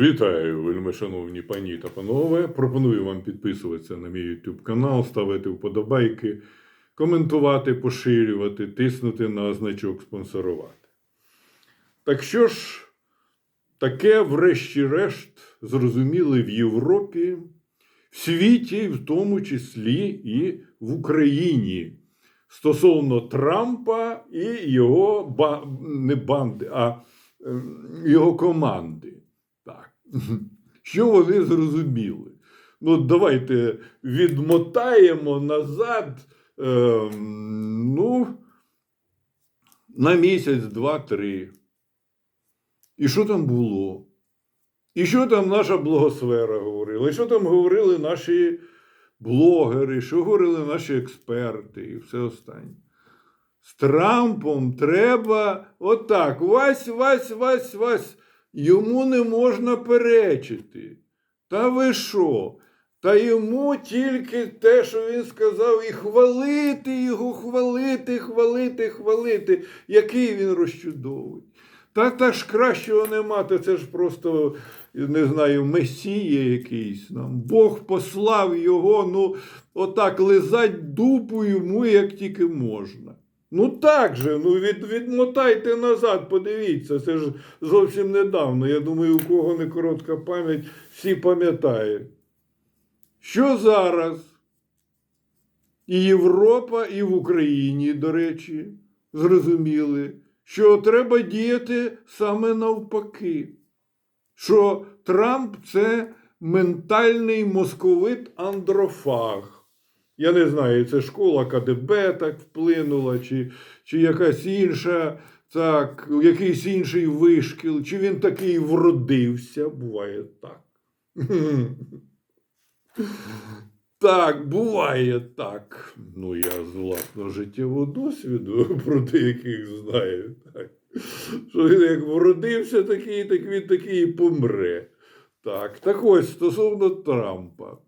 Вітаю, вельми шановні пані та панове. Пропоную вам підписуватися на мій YouTube канал, ставити вподобайки, коментувати, поширювати, тиснути на значок спонсорувати. Так що ж, таке, врешті-решт, зрозуміли в Європі, в світі, в тому числі і в Україні. Стосовно Трампа і його ба... не банди, а ем, його команди. Що вони зрозуміли? Ну, давайте відмотаємо назад. ем, ну, на місяць, два, три. І що там було? І що там наша благосфера говорила? І що там говорили наші блогери, що говорили наші експерти і все останнє. З Трампом треба отак. Вась, вась, вась, вась. Йому не можна перечити. Та ви що? Та йому тільки те, що він сказав, і хвалити його, хвалити, хвалити, хвалити, який він розчудовий. Та, та ж кращого нема, та це ж просто, не знаю, месія якийсь нам. Бог послав його, ну, отак лизать дупу йому, як тільки можна. Ну так же, ну від, відмотайте назад, подивіться, це ж зовсім недавно. Я думаю, у кого не коротка пам'ять, всі пам'ятають. Що зараз? І Європа, і в Україні, до речі, зрозуміли, що треба діяти саме навпаки. Що Трамп це ментальний московит андрофаг. Я не знаю, це школа КДБ так вплинула, чи, чи якась інша, так, якийсь інший вишкіл, чи він такий вродився. Буває так. Так, буває так. Ну, я з власного життєвого досвіду про деяких знаю. Так. Що він як вродився такий, так він такий і помре. Так, так ось стосовно Трампа.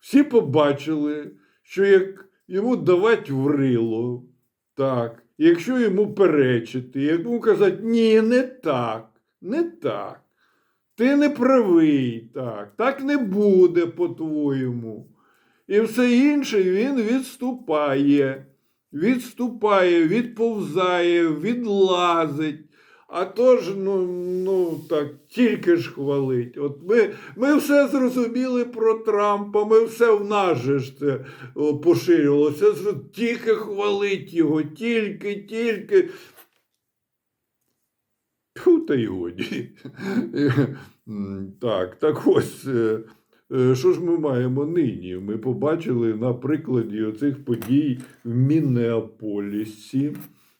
Всі побачили, що як йому давати в рило, так, якщо йому перечити, йому казати, ні, не так, не так. Ти не правий, так, так не буде по-твоєму. І все інше він відступає, відступає, відповзає, відлазить. А то ж, ну, ну так, тільки ж хвалить. От ми, ми все зрозуміли про Трампа, ми все в нас же ж це поширювалося. Тільки хвалить його, тільки, тільки. Фу, та й годі. Так, так ось. е, е, Що ж ми маємо нині? Ми побачили на прикладі оцих подій в Міннеаполісі,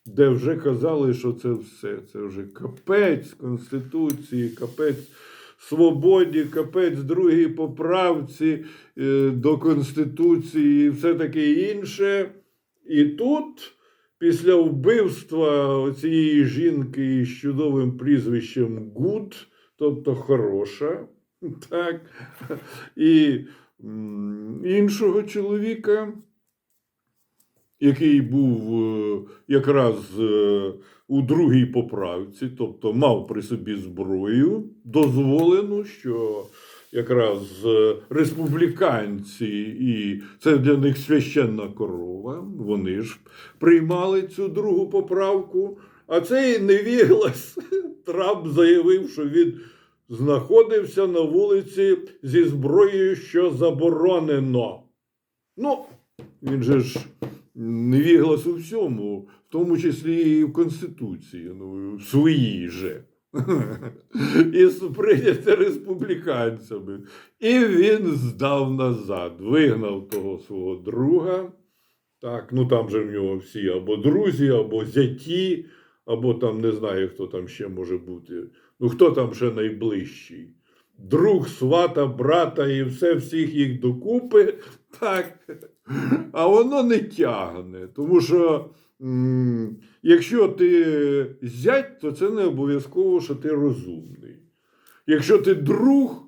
де вже казали, що це все. Це вже капець Конституції, капець свободі, капець другій поправці е, до Конституції і все таке інше. І тут, після вбивства цієї жінки із чудовим прізвищем Гуд, тобто хороша, так, і іншого чоловіка, який був е, якраз е, у другій поправці, тобто мав при собі зброю, дозволено, що якраз е, республіканці, і це для них священна корова, вони ж приймали цю другу поправку. А цей невіглас Трамп заявив, що він знаходився на вулиці зі зброєю, що заборонено. Ну, він же ж невіглас у всьому, в тому числі і в Конституції, ну, в своїй же. І прийняте республіканцями. І він здав назад, вигнав того свого друга. Так, ну там же в нього всі або друзі, або зяті, або там не знаю, хто там ще може бути. Ну, хто там ще найближчий? Друг, свата, брата і все, всіх їх докупи. Так. А воно не тягне. Тому що якщо ти зять, то це не обов'язково, що ти розумний. Якщо ти друг,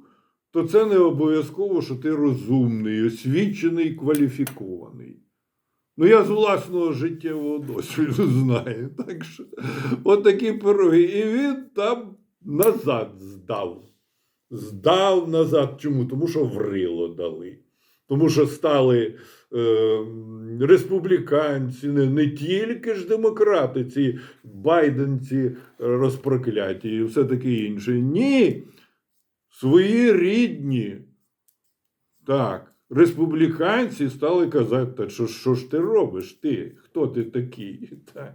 то це не обов'язково, що ти розумний, освічений, кваліфікований. Ну, я з власного життєвого досвіду знаю. Так що, от такі пироги. І він там назад здав. здав назад. Чому? Тому що врило дали. Тому що стали республіканці, не, не тільки ж демократи, ці байденці розпрокляті і все таке інше. Ні. Свої рідні. Так, республіканці стали казати, «Та що, що ж ти робиш? Ти? Хто ти такий? Так.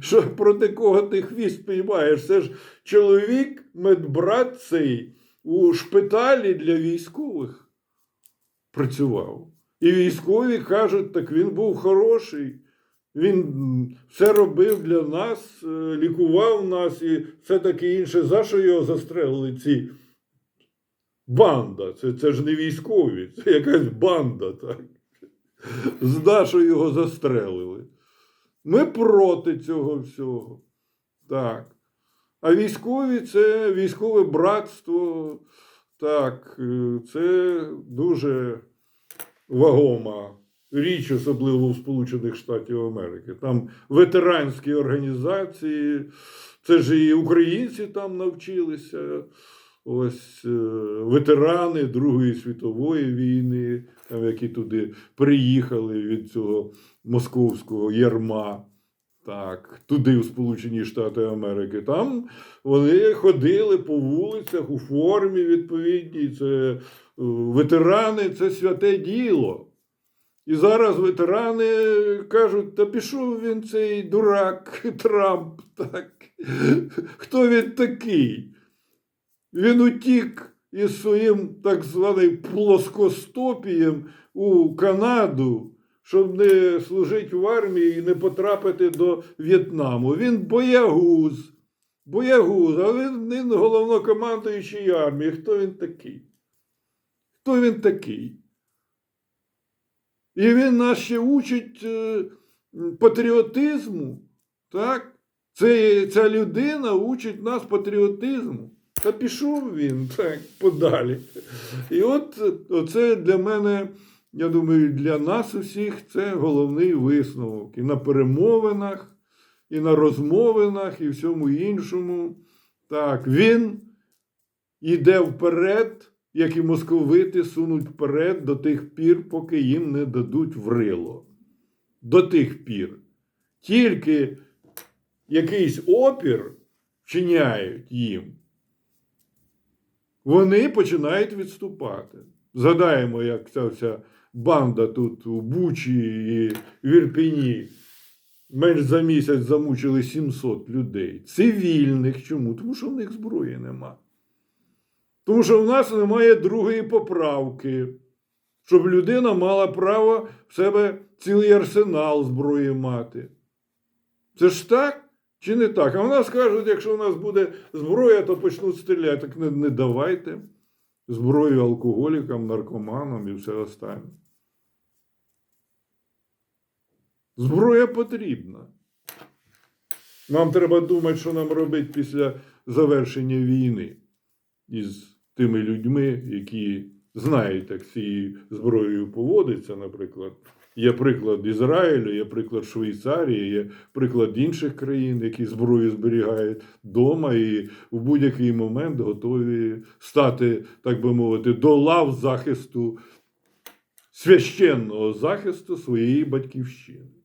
Що проти кого ти хвіст піймаєш? Це ж чоловік, медбрат цей у шпиталі для військових працював. І військові кажуть, так він був хороший. Він все робив для нас, е, лікував нас і все таке інше. За що його застрелили ці банда? Це, це ж не військові, це якась банда. Так? За що його застрелили. Ми проти цього всього. Так. А військові це військове братство. Так, е, це дуже вагома річ, особливо в Сполучених Штатів Америки. Там ветеранські організації, це ж і українці там навчилися. Ось е, ветерани Другої світової війни, там, які туди приїхали від цього московського ярма. Так, туди, в Сполучені Штати Америки. Там вони ходили по вулицях у формі відповідній. Це ветерани, це святе діло. І зараз ветерани кажуть, та пішов він цей дурак Трамп. Так. Хто він такий? Він утік із своїм так званим плоскостопієм у Канаду, щоб не служити в армії і не потрапити до В'єтнаму. Він боягуз. Боягуз, а він, він головнокомандуючий армії. Хто він такий? Хто він такий? І він нас ще учить е, патріотизму. Так? Це, ця людина учить нас патріотизму. Та пішов він так подалі. І от це для мене, я думаю, для нас усіх це головний висновок. І на перемовинах, і на розмовинах, і всьому іншому. Так, він йде вперед, як і московити сунуть вперед до тих пір, поки їм не дадуть врило. До тих пір. Тільки якийсь опір вчиняють їм вони починають відступати. Згадаємо, як ця вся банда тут у Бучі і в Ірпіні менш за місяць замучили 700 людей. Цивільних. Чому? Тому що в них зброї нема. Тому що в нас немає другої поправки, щоб людина мала право в себе цілий арсенал зброї мати. Це ж так? Чи не так? А в нас кажуть, якщо у нас буде зброя, то почнуть стріляти. Так не, не давайте зброю алкоголікам, наркоманам і все останнє. Зброя потрібна. Нам треба думати, що нам робити після завершення війни із тими людьми, які знають, як цією зброєю поводиться, наприклад. Є приклад Ізраїлю, є приклад Швейцарії, є приклад інших країн, які зброю зберігають вдома і в будь-який момент готові стати, так би мовити, до лав захисту, священного захисту своєї батьківщини.